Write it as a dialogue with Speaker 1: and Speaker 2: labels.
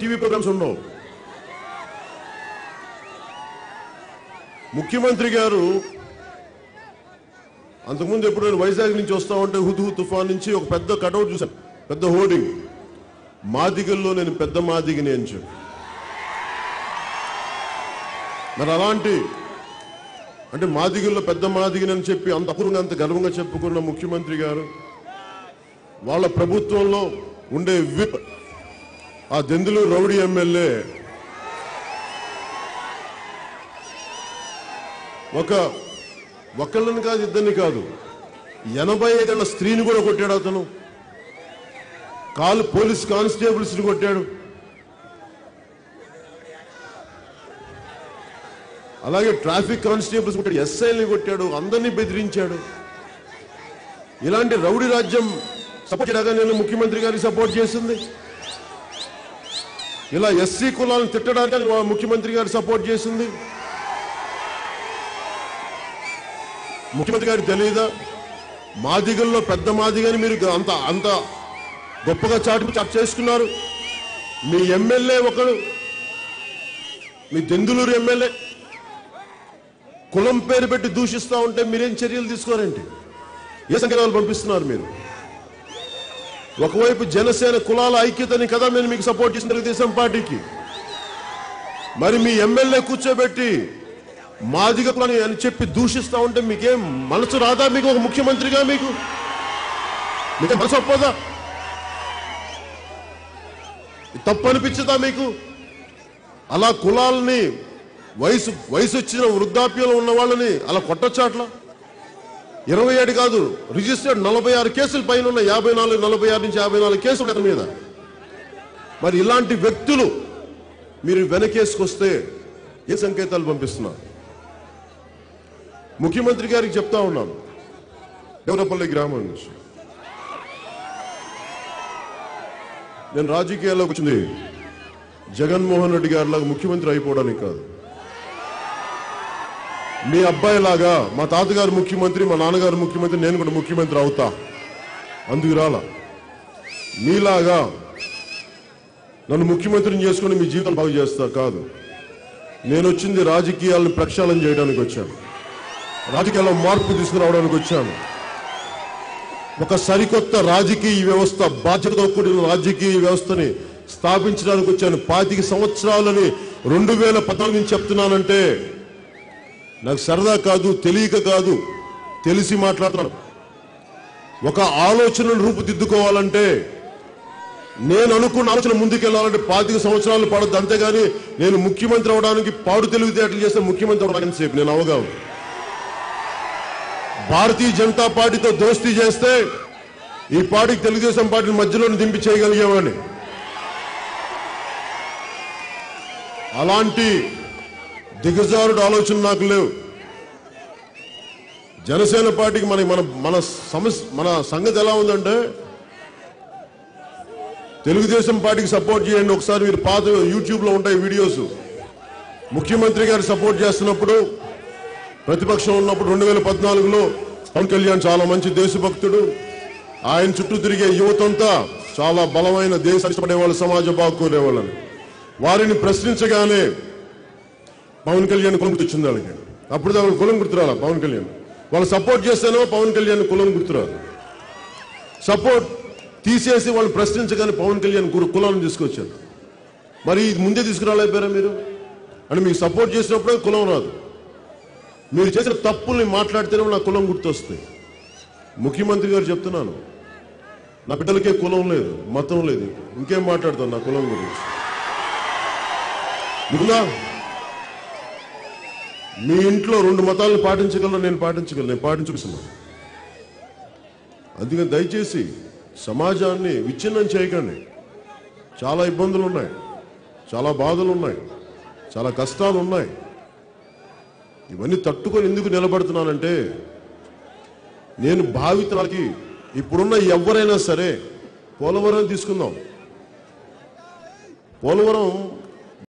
Speaker 1: TV programmes ఉండవు. ముఖ్యమంత్రి గారు అంతకుముందు ఎప్పుడు నేను వైజాగ్ నుంచి వస్తా ఉంటే హుద్హు తుఫాన్ నుంచి ఒక పెద్ద కటౌట్ చూశాను. పెద్ద హోర్డింగ్. మాదిగల్లో నేను పెద్ద మాదిగిని అని చెప్పి. మరి అలాంటి అంటే మాదిగల్లో పెద్ద మాదిగిని అని చెప్పి అంత అపూర్వంగా అంత గర్వంగా చెప్పుకున్న ముఖ్యమంత్రి గారు వాళ్ళ ప్రభుత్వంలో ఉండే విప్ ఆ దెందులు రౌడీ ఎమ్మెల్యే. ఒక ఒకళ్ళని కాదు ఇద్దరిని కాదు. ఎనభై ఐదేళ్ళ స్త్రీని కూడా కొట్టాడు అతను. కాలు పోలీస్ కానిస్టేబుల్స్ని కొట్టాడు. అలాగే ట్రాఫిక్ కానిస్టేబుల్స్ కొట్టాడు ఎస్ఐల్ని కొట్టాడు అందరినీ బెదిరించాడు. ఇలాంటి రౌడీ రాజ్యం సపోర్ట్ చేయగా నేను ముఖ్యమంత్రి గారికి సపోర్ట్ చేసింది. ఇలా ఎస్సీ కులాలను తిట్టడానికి మా ముఖ్యమంత్రి గారు సపోర్ట్ చేసింది. ముఖ్యమంత్రి గారికి తెలియదా మాదిగల్లో పెద్ద మాదిగని మీరు అంత అంత గొప్పగా చాటు చాటు చేసుకున్నారు. మీ ఎమ్మెల్యే ఒకడు మీ దెందులూరు ఎమ్మెల్యే కులం పేరు పెట్టి దూషిస్తూ ఉంటే మీరేం చర్యలు తీసుకోరండి ఏ సంకేతాలు పంపిస్తున్నారు మీరు? ఒకవైపు జనసేన కులాల ఐక్యతని కదా నేను మీకు సపోర్ట్ చేసిన తెలుగుదేశం పార్టీకి. మరి మీ ఎమ్మెల్యే కూర్చోబెట్టి మాదిగ కులని అని చెప్పి దూషిస్తా ఉంటే మీకేం మనసు రాదా మీకు? ఒక ముఖ్యమంత్రిగా మీకు? మీకే మనసు ఒప్పదా తప్పు అనిపించదా మీకు? అలా కులాలని వయసు వయసు వచ్చిన వృద్ధాప్యంలో ఉన్న వాళ్ళని అలా కొట్టొచ్చాట్లా ఇరవై ఏడు కాదు రిజిస్టర్డ్ నలభై ఆరు కేసులు పైన ఉన్న యాభై నాలుగు నలభై ఆరు నుంచి యాభై నాలుగు కేసులు అతని మీద. మరి ఇలాంటి వ్యక్తులు మీరు వెనకేసుకొస్తే ఏ సంకేతాలు పంపిస్తున్నారు ముఖ్యమంత్రి గారికి చెప్తా ఉన్నాను. ఎవరపల్లి గ్రామం నుంచి. నేను రాజకీయాల్లోకి వచ్చింది. జగన్మోహన్ రెడ్డి గారిలాగా ముఖ్యమంత్రి అయిపోవడానికి కాదు. మీ అబ్బాయి లాగా మా తాతగారు ముఖ్యమంత్రి మా నాన్నగారు ముఖ్యమంత్రి నేను కూడా ముఖ్యమంత్రి అవుతా. అందుకు రాలా. మీలాగా నన్ను ముఖ్యమంత్రిని చేసుకుని మీ జీవితం బాగు చేస్తా కాదు. నేను వచ్చింది రాజకీయాలను ప్రక్షాళన చేయడానికి వచ్చాను. రాజకీయాల్లో మార్పు తీసుకురావడానికి వచ్చాను. ఒక సరికొత్త రాజకీయ వ్యవస్థ బాధ్యతతో కూడిన రాజకీయ వ్యవస్థని స్థాపించడానికి వచ్చాను. పాతిక సంవత్సరాలని రెండు వేల పద్నాలుగు నుంచి చెప్తున్నానంటే నాకు సరదా కాదు తెలియక కాదు తెలిసి మాట్లాడతాను. ఒక ఆలోచనను రూపుదిద్దుకోవాలంటే నేను అనుకున్న ఆలోచన ముందుకెళ్ళాలంటే పాతిక సంవత్సరాలు పడద్దు. అంతేగాని నేను ముఖ్యమంత్రి అవడానికి పాడు తెలివితేటలు చేస్తే ముఖ్యమంత్రి అవడానికి సేపు నేను అవగాహన. భారతీయ జనతా పార్టీతో దోస్తీ చేస్తే ఈ పార్టీకి తెలుగుదేశం పార్టీని మధ్యలో దింపి చేయగలిగేవాడిని. అలాంటి దిగజారుడు ఆలోచన నాకు లేవు. జనసేన పార్టీకి మన మన మన సమస్య మన సంగతి ఎలా ఉందంటే తెలుగుదేశం పార్టీకి సపోర్ట్ చేయండి ఒకసారి మీరు పాత యూట్యూబ్లో ఉంటాయి వీడియోస్. ముఖ్యమంత్రి గారు సపోర్ట్ చేస్తున్నప్పుడు ప్రతిపక్షం ఉన్నప్పుడు రెండు వేల పద్నాలుగులో పవన్ కళ్యాణ్ చాలా మంచి దేశభక్తుడు. ఆయన చుట్టూ తిరిగే యువతంతా చాలా బలమైన దేశ ఇష్టపడేవాళ్ళు సమాజ బాగుకోరేవాళ్ళని వారిని ప్రశ్నించగానే పవన్ కళ్యాణ్ కులం గుర్తొచ్చింది వాళ్ళకి. అప్పుడు వాళ్ళ కులం గుర్తురాల పవన్ కళ్యాణ్? వాళ్ళు సపోర్ట్ చేస్తేనో పవన్ కళ్యాణ్ కులం గుర్తురాదు. సపోర్ట్ తీసేసి వాళ్ళు ప్రశ్నించగానే పవన్ కళ్యాణ్ కు- కులాన్ని తీసుకొచ్చారు మరి ఇది ముందే తీసుకురాలేకపోయారా మీరు? అంటే మీకు సపోర్ట్ చేసినప్పుడే కులం రాదు. మీరు చేసిన తప్పుల్ని మాట్లాడితేనే నా కులం గుర్తొస్తుంది ముఖ్యమంత్రి గారు చెప్తున్నాను. నా బిడ్డలకే కులం లేదు మతం లేదు. ఇంకేం మాట్లాడతాను నా కులం గురించి? ఉందా మీ ఇంట్లో రెండు మతాలను పాటించగలరా? నేను పాటించగలను. నేను పాటించుకున్నాను అందుకని దయచేసి సమాజాన్ని విచ్ఛిన్నం చేయకండి. చాలా ఇబ్బందులు ఉన్నాయి చాలా బాధలు ఉన్నాయి చాలా కష్టాలు ఉన్నాయి ఇవన్నీ తట్టుకొని ఎందుకు నిలబడుతున్నానంటే నేను భావితరాలకి ఇప్పుడున్న ఎవరైనా సరే పోలవరం తీసుకుందాం. పోలవరం